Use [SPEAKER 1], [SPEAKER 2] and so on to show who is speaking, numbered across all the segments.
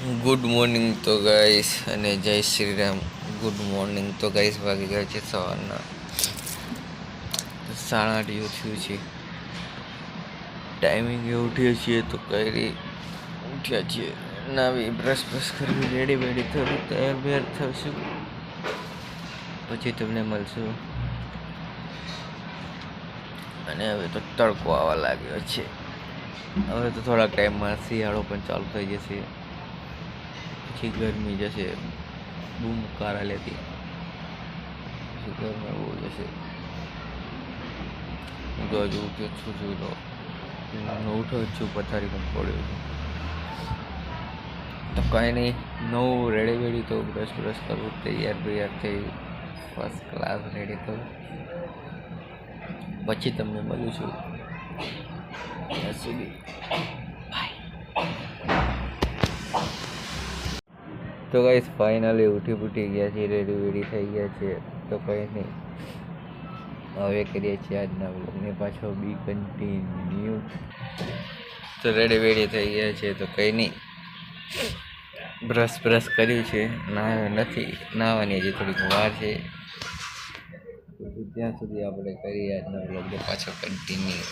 [SPEAKER 1] Good morning તો guys અને જય શ્રી રામ ગુડ મોર્નિંગ તો ગાઈસ વાગી ગયા છે સવારના. સાડા આઠ થયું છે. ટાઈમિંગે ઉઠીએ છીએ તો કઈ ઉઠ્યા છીએ. નાવી બ્રશ બ્રશ કરવી રેડી બેડી થયું તૈયાર બેર થશું. પછી તમને મળશું. અને હવે તો તડકો આવવા લાગ્યો છે. હવે તો થોડાક ટાઈમમાં શિયાળો પણ ચાલુ થઈ જશે. પછી ગરમી જશે, બૂમ કારા લેતી. પછી ગરમી બહુ જશે. હું તો હજુ ઉઠ્યો છું છું તો. ઉઠો જ છું પણ પડ્યો છું. તો કાંઈ નહીં, નવું રેડી વેડી તો બ્રશ બ્રશ કરવું તૈયાર બૈયાર થઈ ફર્સ્ટ ક્લાસ રેડી થવું પછી તમને મળું છું. ત્યાં સુધી. તો ગાઈસ ફાઇનલી ઉઠી ઉઠી ગયા છીએ રેડી વેડી થઈ ગયા છે તો કંઈ નહીં. હવે કરીએ છીએ આજના બ્લોગને પાછો બી કન્ટિન્યુ તો રેડી વેડી થઈ ગયા છે તો કંઈ નહીં. બ્રશ બ્રશ કર્યું છે. નાહ્યો નથી. નાહવાની હજી થોડીક વાર છે. ત્યાં સુધી આપણે કરીએ આજના બ્લોગને પાછો કન્ટિન્યુ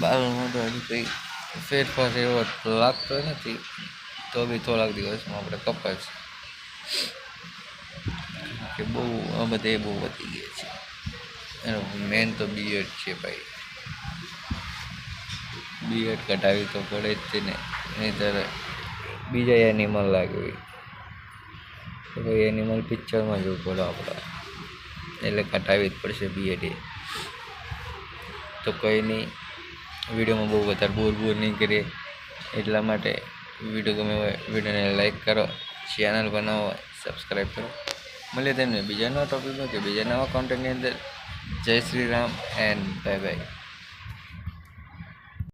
[SPEAKER 1] બાર તો હજી કંઈ ફેરફાર એવો લાગતો નથી, તો બી થોડાક દિવસમાં આપણે કપાશ કે બહુ, આ બધે બહુ વધી ગયા છે. એનો મેન તો બીએડ છે ભાઈ. બીએડ કઢાવી તો પડે જ છે ને, નહીંતર બીજા એનિમલ લાગે તો ભાઈ એનિમલ પિક્ચરમાં જોવું પડે આપણે. એટલે કટાવી જ પડશે બીએડ તો કંઈ નહીં. વિડીયોમાં બહુ વધારે બોર બોર નહીં કરીએ. એટલા માટે વીડિયો ગમે હોય વિડીયોને લાઇક કરો ચેનલ બનાવો સબસ્ક્રાઈબ કરો. મળીએ તેમને બીજા નવા ટોપિકમાં કે બીજા નવા કોન્ટેન્ટની અંદર. જય Shri Ram and bye bye